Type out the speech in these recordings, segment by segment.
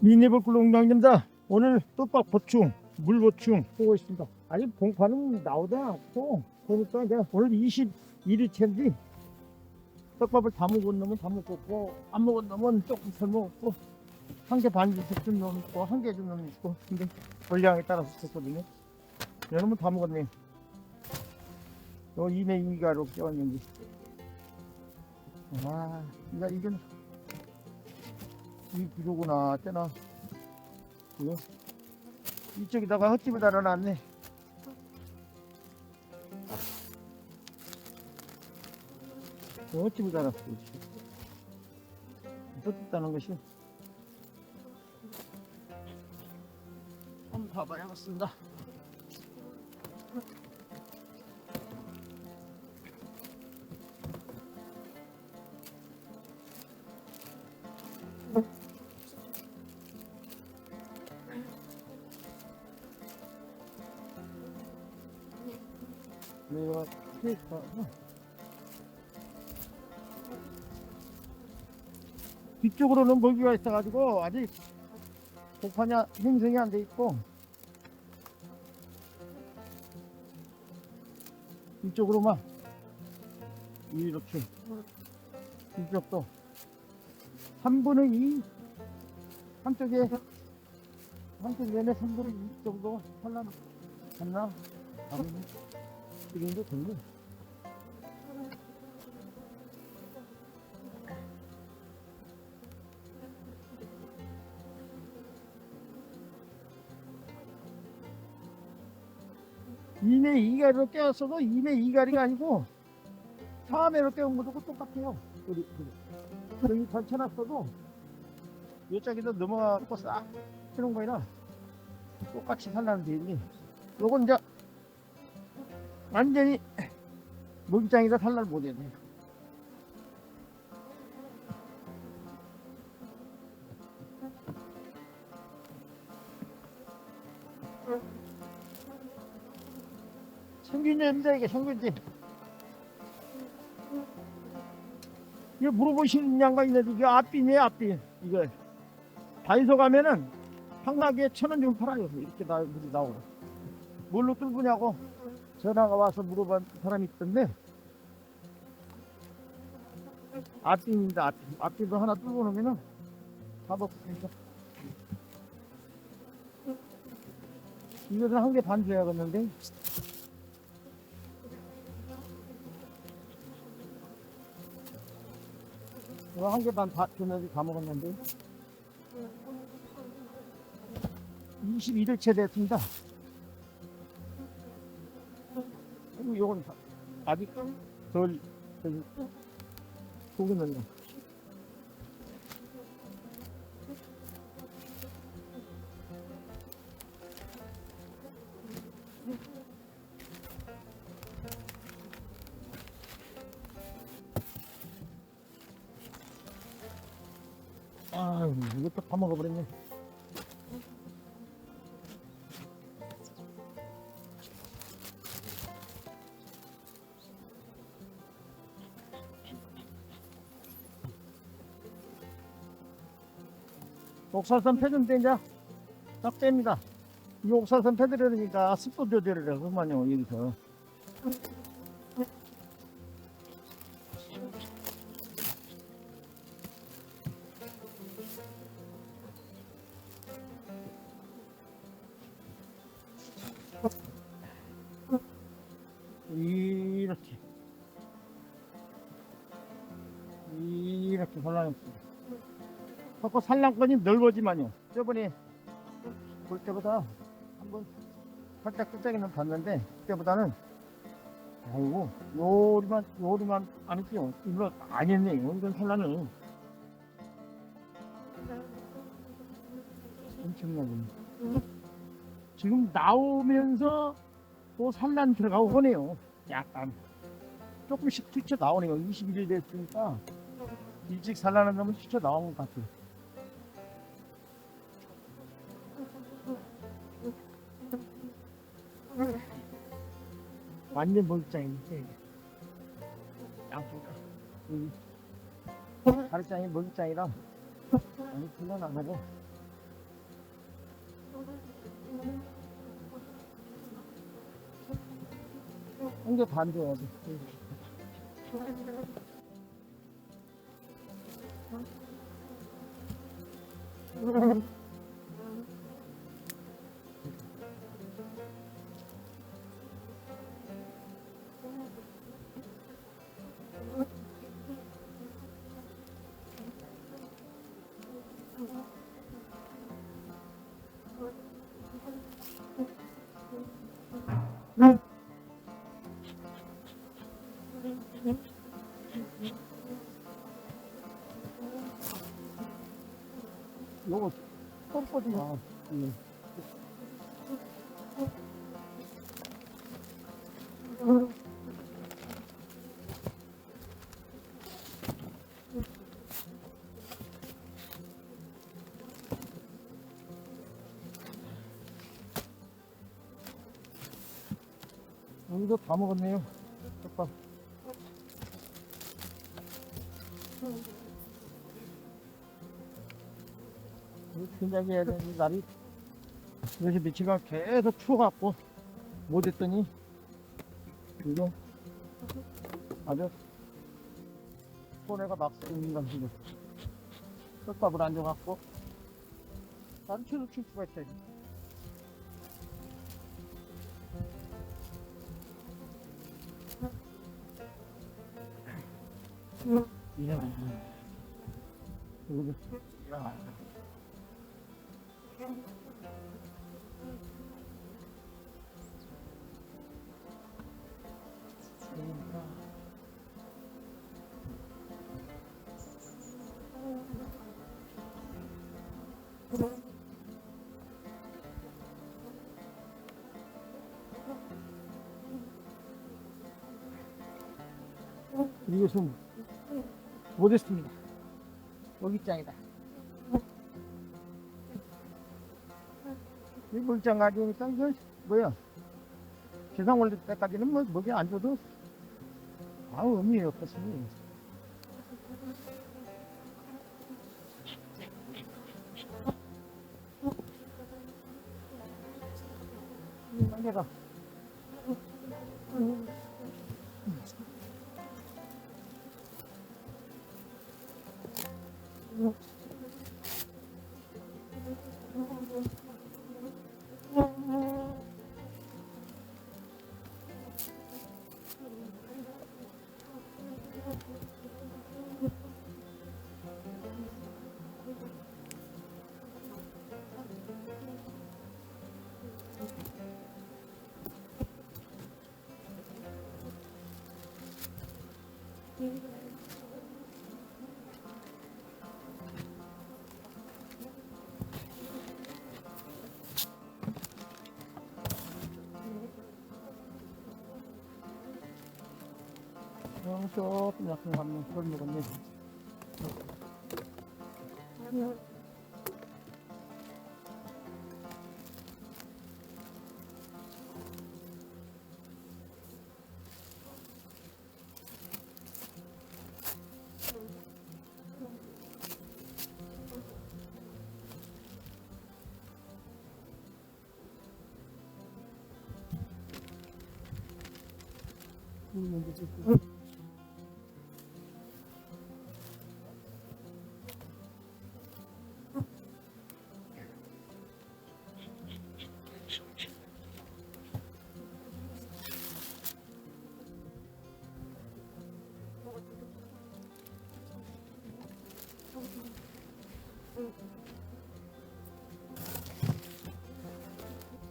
미니버클 농장입니다. 오늘 뚝박 보충, 물 보충 보고 있습니다. 아직 봉파는 나오지 않고 보니까 이제 오늘 21일째인지 떡밥을 다 먹은 놈은 다 먹었고 안 먹은 놈은 조금 덜 먹었고 한 개 반씩 준놈 있고 한 개 준놈 있고 근데 분량에 따라서 줬거든요. 여러분 다 먹었네. 요 이내 이가로 껴왔는지. 아, 이거 이건 이 구조구나 때나. 이거 이쪽에다가 헛집을 달아놨네. 그 헛집을 달았어 헛집다는 것이. 한번 봐봐야겠습니다 테이프 뒤쪽으로는 먹이가 있어가지고 아직 복판이 형성이 안 돼 있고 이쪽으로만 이렇게 이쪽도 3분의 2 한쪽에 한쪽 내내 3분의 2 정도? 아버님 이 정도 됐네 이내 이가리로 깨웠어도 이내 이가리가 아니고 3회로 깨운 것도 똑같아요. 우리, 우리. 여기 던쳐놨어도 이쪽에도 넘어가고 싹 치는 거이라 똑같이 살라는 데인데 요건 이제 완전히 물장이라 살날 못했네 생균제입니다 이게 생균제 이거 물어보시는 양반 있는데 이게 앞비네 앞비 이거 다이소 가면은 한가게 천원 주면 팔아요. 이렇게 나, 물이 나오고. 뭘로 뚫느냐고 전화가 와서 물어본 사람이 있던데 앞비입니다 앞비 앞비도 하나 뚫고 놓으면은 다 먹습니다 이것은 한개 반 줘야 겠는데 이거 한개반다 주면서 다 먹었는데. 21일째 됐습니다. 그리고 요건 다- 아직 덜 저기 고기는 아유 이것도 다 먹어버렸네. 옥사선 패는데 이제 딱 뺍니다. 이 옥사선 패드려니까 습도 조절을 하구만요 여기서 이렇게 이렇게 살라냈습니다. 자꾸 산란권이 넓어지만요. 저번에 볼 때보다 한번 살짝 끝장에는 봤는데 그때보다는 아이고 요리만 요리만 안 했죠. 이거 안 했네요. 이건 산란은 엄청나군요. 지금 나오면서 또 산란 들어가고 그네요. 약간 조금씩 튀쳐 나오네요. 21일 됐으니까 일찍 산란한 놈은 튀쳐 나온 것 같아요. 완전 먹장인데 양쪽가 가르장이 먹장이라 많이 불러나가고 이게 반대야 돼. 요거 뻔뻔이 아, 예. 여기도 다 먹었네요. 굉장히 해야 되는 날이. 요새 며칠간 계속 추워갖고 못했더니 이거 아주 손해가 막 쓰는 감지고 떡밥을 안 줘갖고 다른 채도 칠 수가 이제 이거 야. 이것은 못했습니다. 먹이장이다. 물장 가지니까 이거 뭐야? 세상 올릴 때까지는 뭐 먹이 안 줘도 아무 의미 없었으니. 내가 어, 조금 약간 가면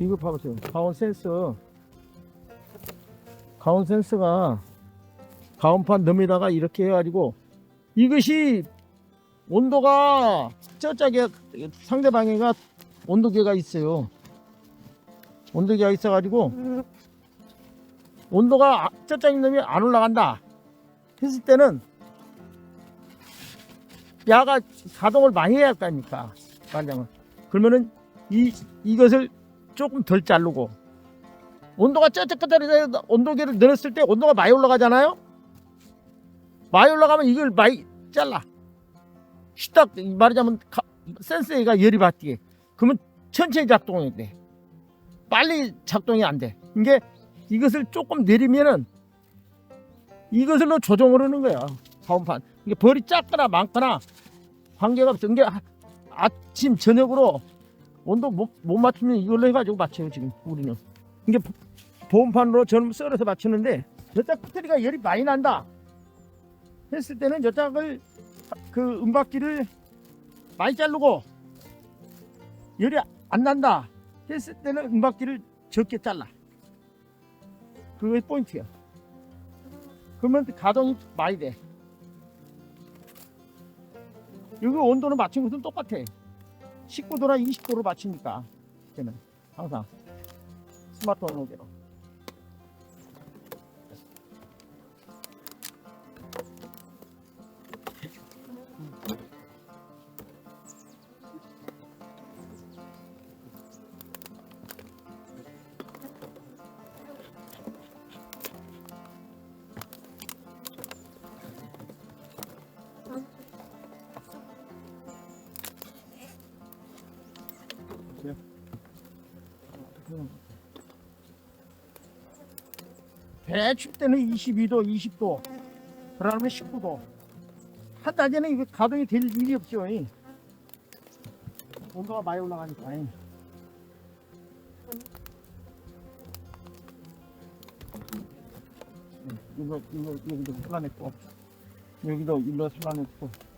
이거 봐보세요. 가온 센서. 가온 센서가 가온판 너미다가 이렇게 해가지고 이것이 온도가 저짝에 상대방에가 온도계가 있어요. 온도계가 있어가지고 온도가 아- 저짝인 놈이 안 올라간다 했을 때는 야가 가동을 많이 해야 할거 아닙니까 말하자면 그러면은 이 이것을 조금 덜 자르고 온도가 쩌쩍쩌쩍 온도계를 늘었을 때 온도가 많이 올라가잖아요 많이 올라가면 이걸 많이 잘라 휘딱 말하자면 가- 센서가 열이 받게 그러면 천천히 작동이 돼. 빨리 작동이 안 돼. 이게 이것을 조금 내리면은 이것으로 조정을 하는 거야. 가온판. 이게 벌이 작거나 많거나 관계가 없어. 이게 아- 아침 저녁으로 온도 못, 못 맞추면 이걸로 해가지고 맞춰요 지금 우리는. 이게 보- 보온판으로 저는 썰어서 맞추는데 여짝 배터리가 열이 많이 난다 했을 때는 여짝을 그 은박지를 많이 자르고 열이 안 난다 했을 때는 은박지를 적게 잘라. 그게 포인트야. 그러면 가동이 많이 돼. 여기 온도는 맞춘 것은 똑같아. 19도나 20도로 맞추니까 그때는 항상 스마트 온도계 로 배출 때는 22도, 20도, 그러면 19도. 한 달에는 이거 가동이 될 일이 없죠. 이. 온도가 많이 올라가니까. 이. 음, 이거, 이거, 여기도 잘라냈고, 여기도 일로 잘라냈고.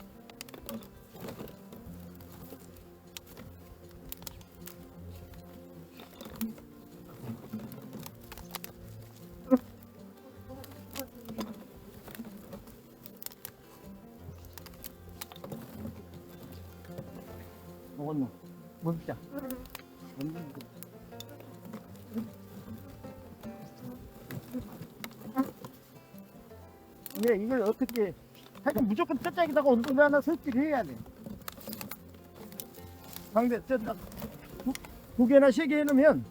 예, 이걸 어떻게, 하여튼 무조건 쩌짝에다가 온도를 하나 설치를 해야 돼. 상대, 쩌짝, 두, 두 개나 세 개 해놓으면,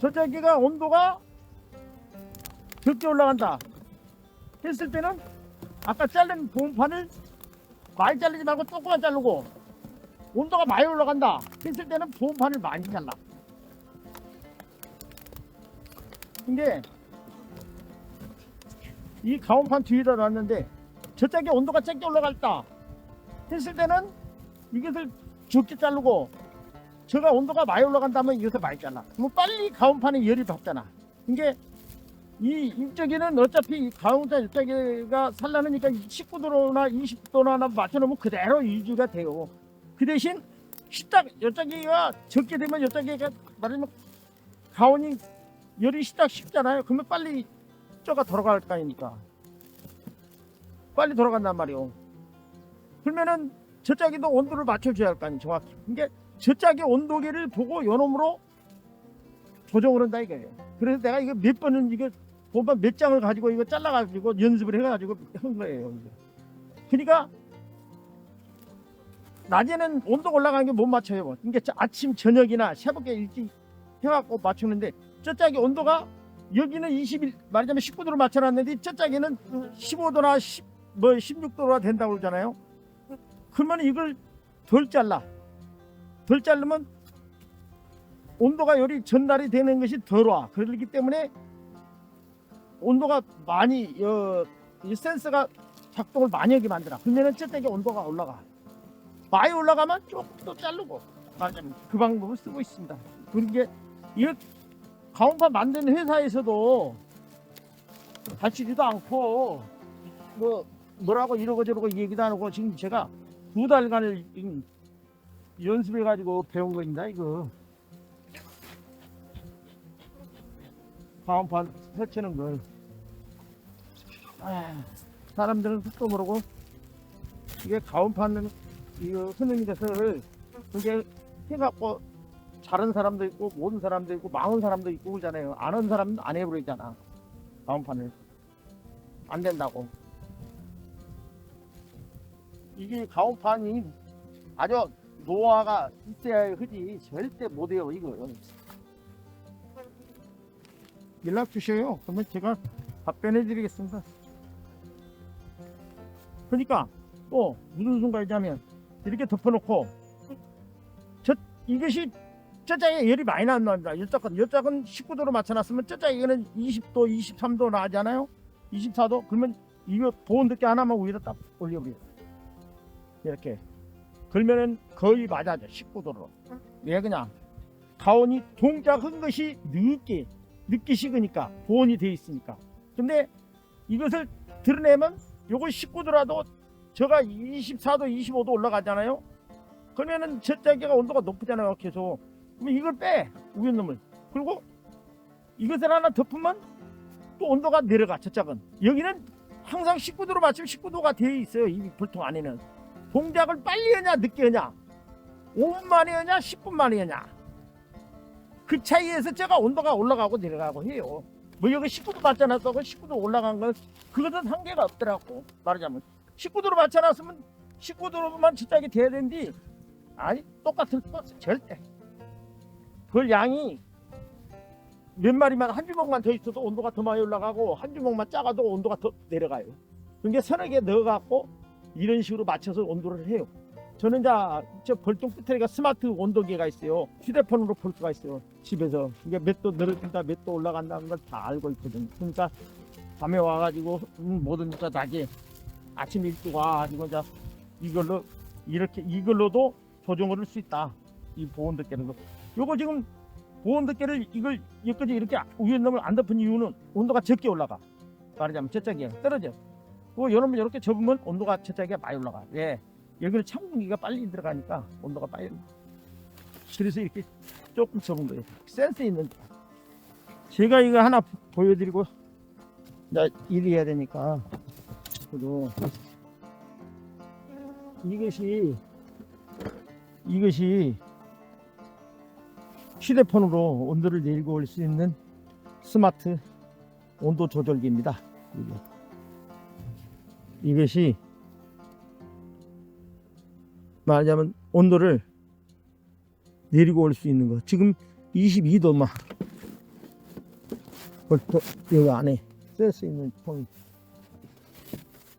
저자기가 온도가 적게 올라간다 했을 때는 아까 자른 보온판을 많이 자르지 말고 조금만 자르고 온도가 많이 올라간다 했을 때는 보온판을 많이 잘라 근데 이 가온판 뒤에다 놨는데 저짝에 온도가 적게 올라갔다 했을 때는 이것을 적게 자르고 저가 온도가 많이 올라간다면 이것을 많이 잘라. 그럼 빨리 가온판에 열이 받잖아. 이게 이 입자기는 어차피 이 가온판 입자기가 살라니까 19도나 20도나 맞춰놓으면 그대로 유지가 돼요. 그 대신 식탁 여자기가 적게 되면 여자기가 말하면 가온이 열이 식탁 쉽잖아요. 그러면 빨리 쪄가 돌아갈 거 아닙니까? 빨리 돌아간단 말이요. 그러면은 저짝이도 온도를 맞춰줘야 할 거 아니에요. 정확히. 이게 저짝의 온도계를 보고 요놈으로 조정을 한다 이거예요. 그래서 내가 이거 몇 번은 이거 본반 몇 장을 가지고 이거 잘라가지고 연습을 해가지고 한 거예요. 그러니까 낮에는 온도 올라가는 게 못 맞춰요. 저 아침 저녁이나 새벽에 일찍 해갖고 맞추는데 저짝의 온도가 여기는 21 말하자면 19도로 맞춰놨는데 저짝에는 15도나 10, 뭐 16도가 된다고 그러잖아요. 그러면 이걸 덜 잘라. 덜 자르면 온도가 열이 전달이 되는 것이 덜 와. 그렇기 때문에 온도가 많이 어, 이 센서가 작동을 많이 하게 만들어. 그러면은 저쪽에 온도가 올라가. 많이 올라가면 조금 더 자르고 말하자면 그 방법을 쓰고 있습니다. 게 이거 가온판 만드는 회사에서도 다치지도 않고 뭐 뭐라고 이러고 저러고 얘기도 안 하고 지금 제가 두 달간을 지금 연습해 가지고 배운 겁니다, 이거. 가온판 설치는 걸. 아, 사람들은 뜻도 모르고, 이게 가온판은, 이거 흔히 것을, 그게 해갖고, 잘하는 사람도 있고, 모르는 사람도 있고, 망한 사람도 있고, 그러잖아요. 아는 사람은 안 해버리잖아. 가온판을. 안 된다고. 이게 가온판이 아주 노화가 있어야 하지 절대 못해요 이거 연락 주셔요. 그러면 제가 답변해 드리겠습니다. 그러니까 또 무슨 순간 있냐면 이렇게 덮어놓고 저 이것이 저짝에 열이 많이 난답니다. 여짝은 여짝은 19도로 맞춰놨으면 저짝에는 20도, 23도 나잖아요. 24도 그러면 이거 보온 늦게 하나만 위에다 딱 올려버려. 이렇게 그러면은 거의 맞아죠. 19도로. 왜 그냥 가온이 동작한 것이 늦게 늦게 식으니까 보온이 돼 있으니까. 근데 이것을 드러내면 요거 19도라도 저가 24도, 25도 올라가잖아요. 그러면은 저짝이가 온도가 높잖아요. 계속. 그러면 이걸 빼 위에 놈을. 그리고 이것을 하나 덮으면 또 온도가 내려가 저짝은. 여기는 항상 19도로 맞추면 19도가 되어 있어요. 이 불통 안에는. 동작을 빨리 하냐 늦게 하냐 5분 만에 하냐 10분 만에 하냐 그 차이에서 제가 온도가 올라가고 내려가고 해요. 뭐 여기 19도 맞춰놨다고 19도 올라간 건 그것은 한계가 없더라고. 말하자면 19도로 맞춰놨으면 19도로만 직작이 돼야 되는데 아니 수 없어 절대. 그 양이 몇 마리만 한 주먹만 더 있어도 온도가 더 많이 올라가고 한 주먹만 작아도 온도가 더 내려가요. 그게 서너 개 넣어갖고 이런 식으로 맞춰서 온도를 해요. 저는 자, 저 벌통 끝에가 스마트 온도계가 있어요. 휴대폰으로 볼 수가 있어요. 집에서. 이게 몇도 내려준다, 몇 도 올라간다는 걸 다 알고 있거든. 그러니까 밤에 와가지고 음, 뭐든 자 낮에 아침 일찍 와가지고 자 이걸로 이렇게 이걸로도 조정을 할 수 있다. 이 보온 덮개는 거. 요거 지금 보온 덮개를 이걸 여기까지 이렇게 위에 놈을 안 덮은 이유는 온도가 적게 올라가. 말하자면 저쪽에 떨어져. 그 여러분 이렇게 접으면 온도가 저쪽에 많이 올라가. 왜? 여기는 찬 공기가 빨리 들어가니까 온도가 빨리. 그래서 이렇게 조금 접은 거예요. 센스 있는. 제가 이거 하나 보- 보여드리고 나 일해야 되니까. 그도 이것이 이것이 휴대폰으로 온도를 내리고 올 수 있는 스마트 온도 조절기입니다. 이것이 말하자면 온도를 내리고 올 수 있는 거. 지금 22도만 벌써 여기 안에 쓸 수 있는 통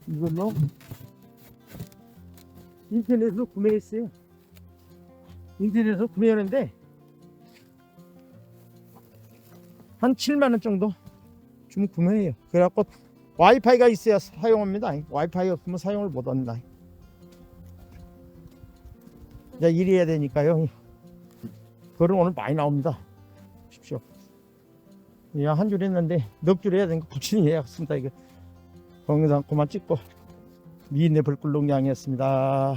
이걸로 인터넷으로 구매했어요. 인터넷에서 구매하는데 한 7만 원 정도 좀 구매해요. 그래갖고 와이파이가 있어야 사용합니다. 와이파이 없으면 사용을 못 합니다. 이제 일해야 되니까요. 그럼 오늘 많이 나옵니다. 보십시오. 한줄 했는데 넉줄 해야 되니까 부친이 해야겠습니다. 이거 동영상 그만 찍고 미인의 불꿀농양이었습니다.